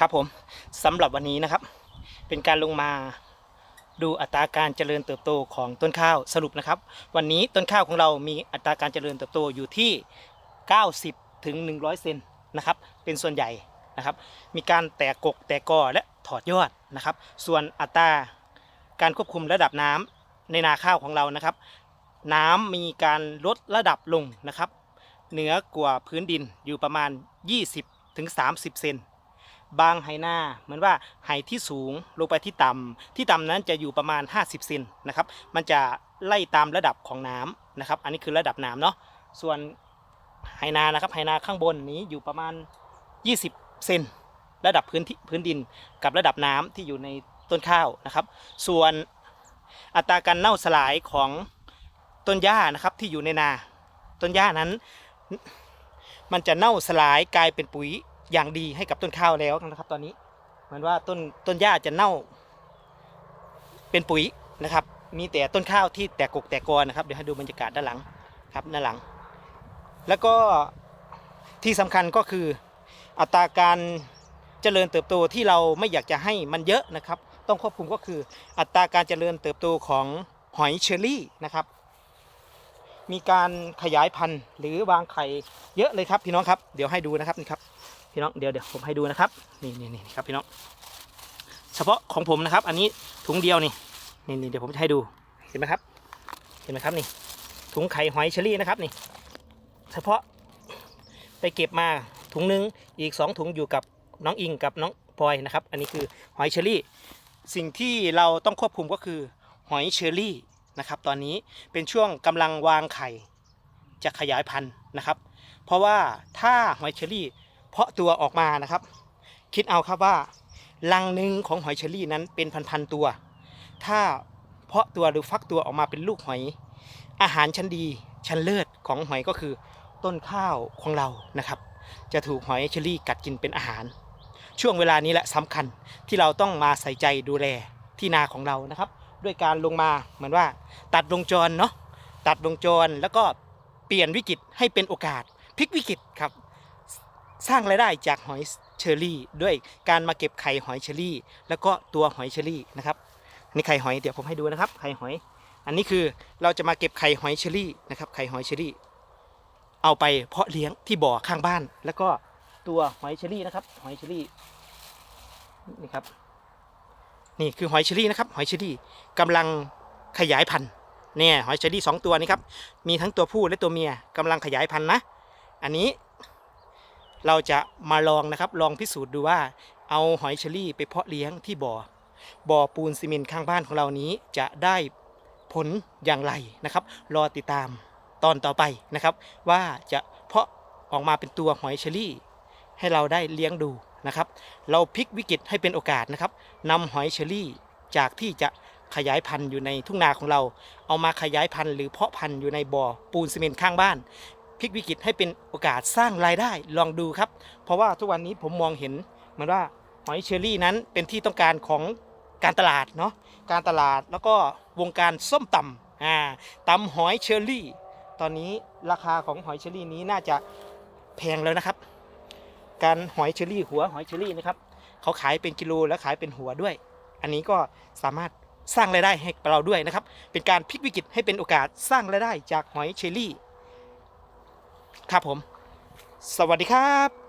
ครับผมสำหรับวันนี้นะครับ เป็นการลงมาดูอัตราการเจริญเติบโตของต้นข้าวสรุปนะครับ วันนี้ต้นข้าวของเรามีอัตราการเจริญเติบโตอยู่ที่ 90ถึง100 เซนนะครับ เป็นส่วนใหญ่นะครับ มีการแตกกกแตกกอและถอดยอดนะครับ ส่วนอัตราการควบคุมระดับน้ำในนาข้าวของเรานะครับ น้ำมีการลดระดับลงนะครับ เหนือกว่าพื้นดินอยู่ประมาณ 20ถึง30 เซน บางไหนาเหมือนว่าไหที่สูงลงไปที่ต่ำที่ต่ำนั้นจะอยู่ประมาณ 50เซนนะครับมันจะไล่ตามระดับของน้ำนะครับ อันนี้คือระดับน้ำเนาะส่วนไหนานะครับไหนาข้างบนนี้อยู่ประมาณ 20เซนระดับพื้นที่พื้นดินกับระดับน้ำที่อยู่ในต้นข้าวนะครับ ส่วนอัตราการเน่าสลายของต้นหญ้านะครับที่อยู่ในนา ต้นหญ้านั้น มันจะเน่าสลายกลายเป็นปุ๋ย อย่างดีให้กับต้นข้าวแล้วนะครับ ตอนนี้เหมือนว่าต้นต้นหญ้าจะเน่า เป็นปุ๋ยนะครับ มีแต่ต้นข้าวที่แตกกกแตกกอนะครับเดี๋ยวให้ดูบรรยากาศด้านหลังครับด้านหลัง แล้วก็ที่สำคัญก็คืออัตราการเจริญเติบโตที่เราไม่อยากจะให้มันเยอะนะครับ ต้องควบคุมก็คืออัตราการเจริญเติบโตของหอยเชอรี่นะครับ มีการขยายพันธุ์หรือวางไข่เยอะเลยครับพี่น้องครับ เดี๋ยวให้ดูนะครับนี่ครับ พี่น้องเดี๋ยวเดี๋ยวผมให้ดูนะครับนี่นี่นี่ครับพี่น้องเฉพาะของผมนะครับ อันนี้ถุงเดียวนี่นี่นี่เดี๋ยวผมจะให้ดูเห็นไหมครับ เห็นไหมครับนี่ ถุงไข่หอยเชอรี่นะครับนี่ เฉพาะไปเก็บมาถุงหนึงอีกสองถุงอยู่กับน้องอิงกับน้องพลอยนะครับ อันนี้คือหอยเชอรี่ สิ่งที่เราต้องควบคุมก็คือหอยเชอรี่นะครับ ตอนนี้เป็นช่วงกำลังวางไข่จะขยายพันธุ์นะครับ เพราะว่าถ้าหอยเชอรี่ เพาะตัวออกมานะครับ คิดเอาครับว่ารังหนึ่งของหอยเชอรี่นั้นเป็นพันๆตัว ถ้าเพาะตัวหรือฟักตัวออกมาเป็นลูกหอย อาหารชั้นดีชั้นเลิศของหอยก็คือ ต้นข้าวของเรานะครับ จะถูกหอยเชอรี่กัดกินเป็นอาหาร ช่วงเวลานี้แหละสำคัญที่เราต้องมาใส่ใจดูแลที่นาของเรานะครับ ด้วยการลงมาเหมือนว่า ตัดวงจรเนาะตัดวงจรแล้วก็เปลี่ยนวิกฤตให้เป็นโอกาสพลิกวิกฤตครับ สร้างรายได้จากหอยเชอรี่ ด้วยการมาเก็บไข่หอยเชอรี่ แล้วก็ตัวหอยเชอรี่นะครับอันนี้ไข่หอยเดี๋ยวผมให้ดูนะครับไข่หอย อันนี้คือเราจะมาเก็บไข่หอยเชอรี่นะครับไข่หอยเชอรี่ เอาไปเพาะเลี้ยงที่บ่อข้างบ้าน แล้วก็ตัวหอยเชอรี่นะครับ หอยเชอรี่นี่ครับนี่คือหอยเชอรี่นะครับหอยเชอรี่กำลังขยายพันธุ์เนี่ยหอยเชอรี่สองตัวนี้ครับมีทั้งตัวผู้และตัวเมียกำลังขยายพันธุ์นะ อันนี้ เราจะมาลองนะครับลองพิสูจน์ดูว่าเอาหอยเชอรี่ไปเพาะเลี้ยงที่บ่อ บ่อปูนซีเมนต์ข้างบ้านของเรานี้จะได้ผลอย่างไรนะครับ รอติดตามตอนต่อไปนะครับ ว่าจะเพาะออกมาเป็นตัวหอยเชอรี่ ให้เราได้เลี้ยงดูนะครับ เราพลิกวิกฤตให้เป็นโอกาสนะครับนำหอยเชอรี่จากที่จะขยายพันธุ์อยู่ในทุ่งนาของเรา เอามาขยายพันธุ์หรือเพาะพันธุ์อยู่ในบ่อปูนซีเมนต์ข้างบ้าน พลิกวิกฤตให้เป็นโอกาสสร้างรายได้ลองดูครับ เพราะว่าทุกวันนี้ผมมองเห็นเหมือนว่าหอยเชอรี่นั้นเป็นที่ต้องการของการตลาดเนาะการตลาดแล้วก็วงการส้มตำอ่าตำหอยเชอรี่ ตอนนี้ราคาของหอยเชอรี่นี้น่าจะแพงแล้วนะครับ การหอยเชอรี่หัวหอยเชอรี่นะครับเขาขายเป็นกิโลและขายเป็นหัวด้วย อันนี้ก็สามารถสร้างรายได้ให้เราด้วยนะครับ เป็นการพลิกวิกฤตให้เป็นโอกาสสร้างรายได้จากหอยเชอรี่ ครับผม สวัสดีครับ